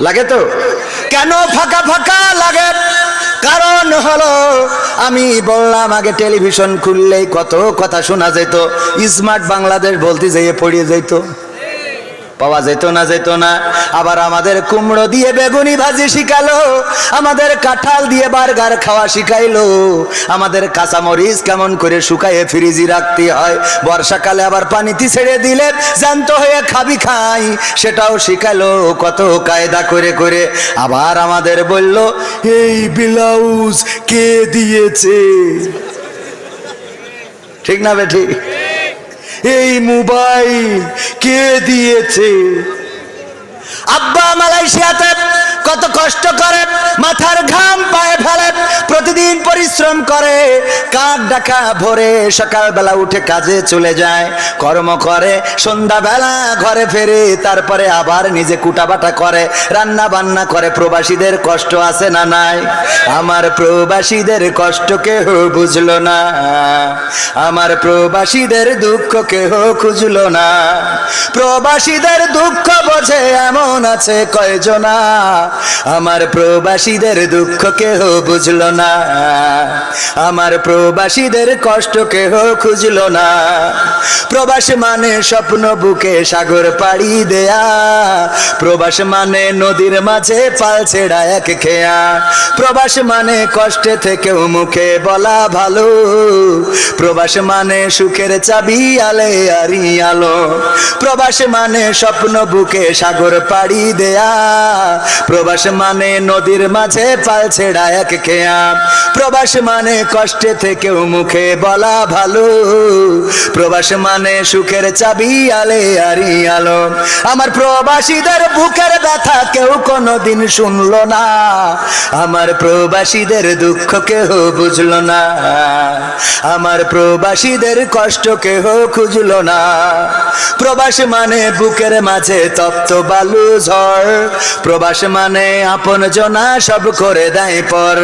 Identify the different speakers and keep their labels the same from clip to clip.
Speaker 1: লাগে তো? কেন ফাঁকা ফাঁকা লাগে? কারণ হলো, আমি বললাম আগে টেলিভিশন খুললেই কত কথা শোনা যেত, স্মার্ট বাংলাদেশ বলতে যেয়ে পড়িয়ে যেত। পাওয়া যেত না যেত না। আবার আমাদের কুমড়ো দিয়ে বেগুনি ভাজি শিখালো, আমাদের কাঁঠাল দিয়ে বার্গার খাওয়া শিখাইলো। আমাদের কাঁচামরিচ কেমন করে শুকাইয়ে ফ্রিজি রাখতে হয়, বর্ষাকালে আবার পানিতে ছেড়ে দিলে জ্যান্ত হয়ে খাবি খাই, সেটাও শিখালো কত কায়দা করে করে। আবার আমাদের বলল, এই ব্লাউজ কে দিয়েছে? ঠিক না বে ঠিক এই মোবাইল কে দিয়েছে? আব্বা মালয়েশিয়াতে কত কষ্ট করে মাথার ঘাম পায়ে ফেলে, প্রতিদিন পরিশ্রম করে, কাক ডাকা ভোরে সকালবেলা উঠে কাজে চলে যায়, কর্ম করে, সন্ধ্যাবেলা ঘরে ফেরে, তারপরে আবার নিজে কুটাবাটা করে, রান্না বান্না করে, প্রবাসীদের কষ্ট আছে না নাই? আমার প্রবাসীদের কষ্ট কেহ বুঝলো না, আমার প্রবাসীদের দুঃখ কেহ খুঁজলো না, প্রবাসীদের দুঃখ বোঝে এমন আছে কয়জনা আমার প্রবাসীদের দুঃখ কেহ বুঝলো না। আমার প্রবাসীদের কষ্ট কেহ খুঁজলো না। প্রবাস মানে স্বপ্ন বুকে সাগর পাড়ি দেয়া। প্রবাস মানে নদীর মাঝে পাল ছেড়া এক খেয়া। প্রবাস মানে কষ্টে থেকেও মুখে বলা ভালো। প্রবাস মানে সুখের চাবি আলে আরি আলো। প্রবাস মানে স্বপ্ন বুকে সাগর পাড়ি দেয়া। প্রবাস মানে নদীর মাঝে পাল ছেড়া এক খেয়া প্রবাস মানে কষ্টে থেকেও মুখে বলা ভালো। প্রবাস মানে সুখের চাবি, আলে আরি আলো আমার প্রবাসীদের বুকের ব্যথা কেউ কোনোদিন শুনলো না। আমার প্রবাসীদের দুঃখ কেহ বুঝলো না। আমার প্রবাসীদের কষ্ট কেহ খুঁজলো না। প্রবাস মানে বুকের মাঝে তপ্ত বালু ঝড়। প্রবাস মানে আপন জনা সব করে দেয় পর।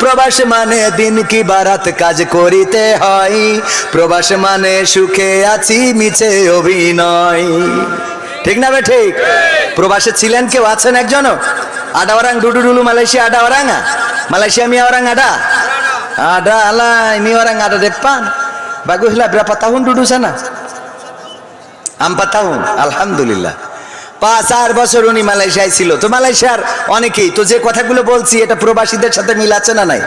Speaker 1: প্রবাস মানে দিন কি বারাত কাজ করিতে হয়। প্রবাস মানে সুখে আছি, মিছে অভিনয়। ঠিক না বে ঠিক? প্রবাসে ছিলেন কেউ? আছেন একজনও? আডা ওরাং, ডুডু ডুলু, মালয়েশিয়া আডা ওরাঙ্গা মালয়েশিয়া মিয়া ওরাং আডা আডা আলাই মি ওরাং আডা depan baguslah berapa tahun duduk sana empat tahun alhamdulillah পাঁচ চার বছর উনি মালয়েশিয়ায় ছিল। তো মালয়েশিয়ার অনেকেই, তো যে কথাগুলো বলছি, এটা প্রবাসীদের সাথে মিল আছে না নাই?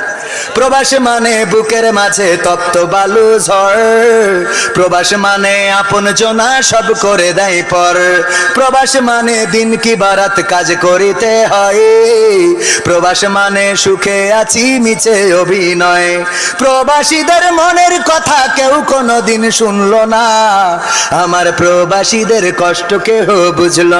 Speaker 1: প্রবাস মানে বুকের মাঝে তপ্ত বালু ঝড়। প্রবাস মানে আপন জনা সব করে দেয় পর। প্রবাস মানে দিন কি বারাত কাজ করিতে হয়। প্রবাস মানে সুখে আছি, মিছে অভিনয়। প্রবাসীদের মনের কথা কেউ কোনো দিন শুনল না। আমার প্রবাসীদের কষ্ট কেহ বুঝলো